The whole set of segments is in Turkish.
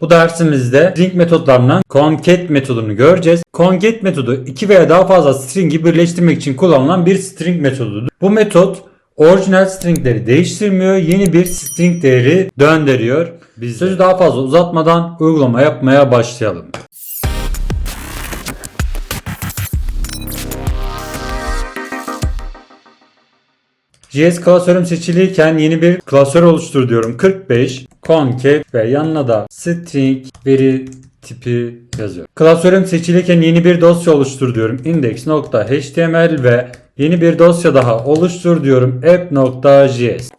Bu dersimizde string metotlarından concat metodunu göreceğiz. Concat metodu iki veya daha fazla string'i birleştirmek için kullanılan bir string metodudur. Bu metot orijinal stringleri değiştirmiyor, yeni bir string değeri döndürüyor. Biz sözü daha fazla uzatmadan uygulama yapmaya başlayalım. JS klasörüm seçiliyken yeni bir klasör oluştur diyorum. 45 concat ve yanına da string veri tipi yazıyorum. Klasörüm seçiliyken yeni bir dosya oluştur diyorum. index.html ve yeni bir dosya daha oluştur diyorum. app.js.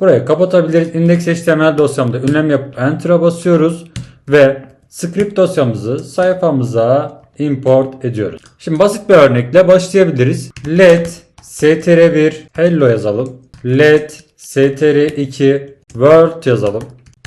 Burayı kapatabiliriz. Index.html dosyamda ünlem yapıp enter'a basıyoruz ve script dosyamızı sayfamıza import ediyoruz. Şimdi basit bir örnekle başlayabiliriz. Let str1 hello yazalım. Let str2 word yazalım.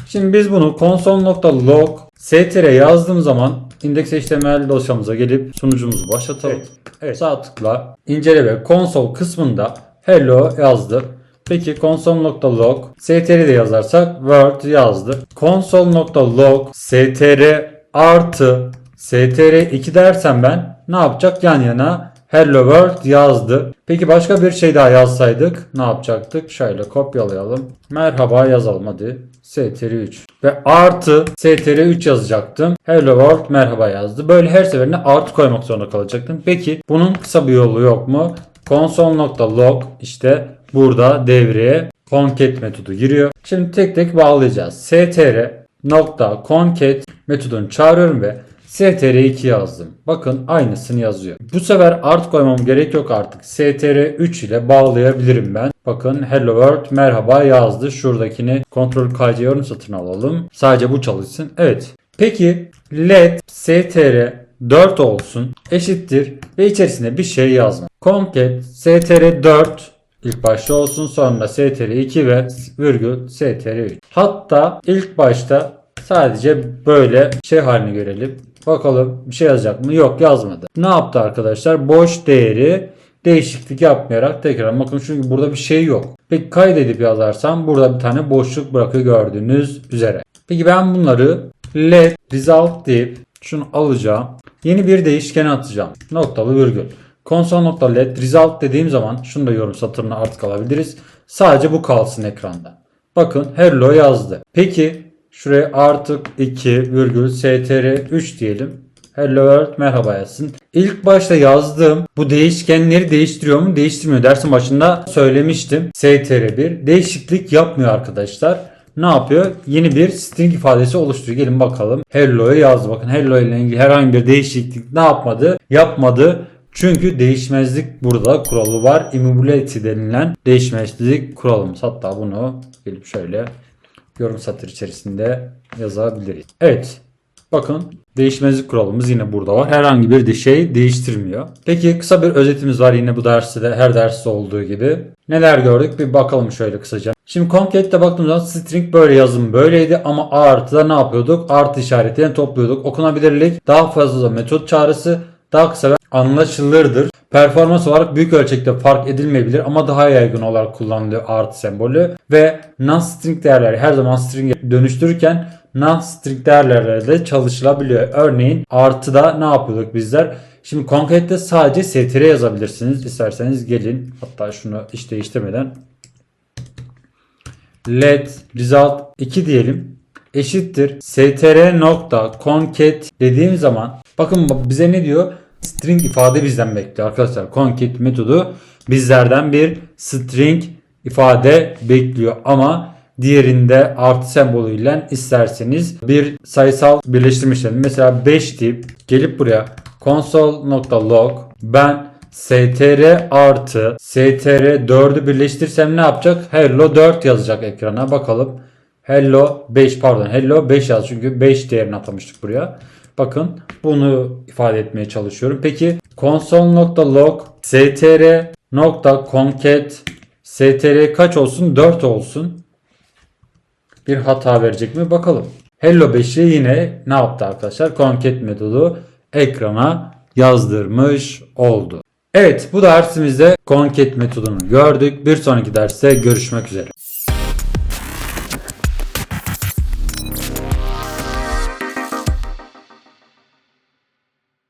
Şimdi biz bunu console.log str yazdığım zaman index.html dosyamıza gelip sunucumuzu başlatalım. Evet. Sağ tıkla incele ve console kısmında hello yazdı. Peki console.log str de yazarsak word yazdı. console.log str artı str2 dersem ben ne yapacak? Yan yana hello world yazdı. Peki başka bir şey daha yazsaydık ne yapacaktık? Şöyle kopyalayalım. Merhaba yazalım hadi. str3 ve artı str3 yazacaktım. Hello world merhaba yazdı. Böyle her seferinde artı koymak zorunda kalacaktım. Peki bunun kısa bir yolu yok mu? console.log işte burada devreye concat metodu giriyor. Şimdi tek tek bağlayacağız. str nokta concat metodunu çağırıyorum ve str2 yazdım. Bakın aynısını yazıyor. Bu sefer art koymam gerek yok artık. str3 ile bağlayabilirim ben. Bakın hello world merhaba yazdı. Şuradakini kontrol KC yorum satın alalım. Sadece bu çalışsın. Evet. Peki let str 4 olsun eşittir ve içerisine bir şey yazma. Concat str 4 ilk başta olsun sonra str 2 ve virgül str 3. Hatta ilk başta sadece böyle şey halini görelim. Bakalım bir şey yazacak mı? Yok yazmadı. Ne yaptı arkadaşlar? Boş değeri değişiklik yapmayarak tekrar bakın çünkü burada bir şey yok. Peki kaydedip yazarsam burada bir tane boşluk bırakıyor gördüğünüz üzere. Peki ben bunları let result deyip şunu alacağım. Yeni bir değişken atacağım. Noktalı virgül. Console.let result dediğim zaman şunu da yorum satırına artık alabiliriz. Sadece bu kalsın ekranda. Bakın hello yazdı. Peki şuraya artık 2 virgül str 3 diyelim. Hello world merhaba yazsın. İlk başta yazdığım bu değişkenleri değiştiriyor mu? Değiştirmiyor. Dersin başında söylemiştim. str1 değişiklik yapmıyor arkadaşlar ne yapıyor? Yeni bir string ifadesi oluşturuyor. Gelin bakalım. Hello'yu yazdı. Bakın hello ile ilgili herhangi bir değişiklik ne yapmadı? Yapmadı. Çünkü değişmezlik burada kuralı var. Immutability denilen değişmezlik kuralımız. Hatta bunu gelip şöyle yorum satır içerisinde yazabiliriz. Evet. Bakın değişmezlik kuralımız yine burada var. Herhangi bir şey değiştirmiyor. Peki kısa bir özetimiz var yine bu derste de her derste olduğu gibi. Neler gördük bir bakalım şöyle kısaca. Şimdi concat'te baktığımız zaman string böyle yazım böyleydi ama a artıda ne yapıyorduk? Artı işaretini topluyorduk. Okunabilirlik daha fazla metot çağrısı daha kısa ve anlaşılırdır. Performans olarak büyük ölçekte fark edilmeyebilir ama daha yaygın olarak kullanılıyor artı sembolü ve non-string değerleri her zaman string'e dönüştürürken non-string değerlerle de çalışılabiliyor. Örneğin artıda ne yapıyorduk bizler? Şimdi concat'te sadece str yazabilirsiniz. İsterseniz gelin hatta şunu hiç değiştirmeden let result 2 diyelim eşittir str nokta concat dediğim zaman bakın bize ne diyor? String ifade bizden bekliyor arkadaşlar. Concat metodu bizlerden bir string ifade bekliyor ama diğerinde artı sembolüyle isterseniz bir sayısal birleştirme işlemi mesela 5 deyip gelip buraya console.log ben str artı str 4'ü birleştirsem ne yapacak? Hello 4 yazacak ekrana. Bakalım. Hello 5 pardon. Hello 5 yaz çünkü 5 değerini atamıştık buraya. Bakın bunu ifade etmeye çalışıyorum. Peki console.log str.concat str kaç olsun? 4 olsun. Bir hata verecek mi? Bakalım. Hello 5'i yine ne yaptı arkadaşlar? Concat metodu ekrana yazdırmış oldu. Evet bu dersimizde concat metodunu gördük. Bir sonraki derste görüşmek üzere.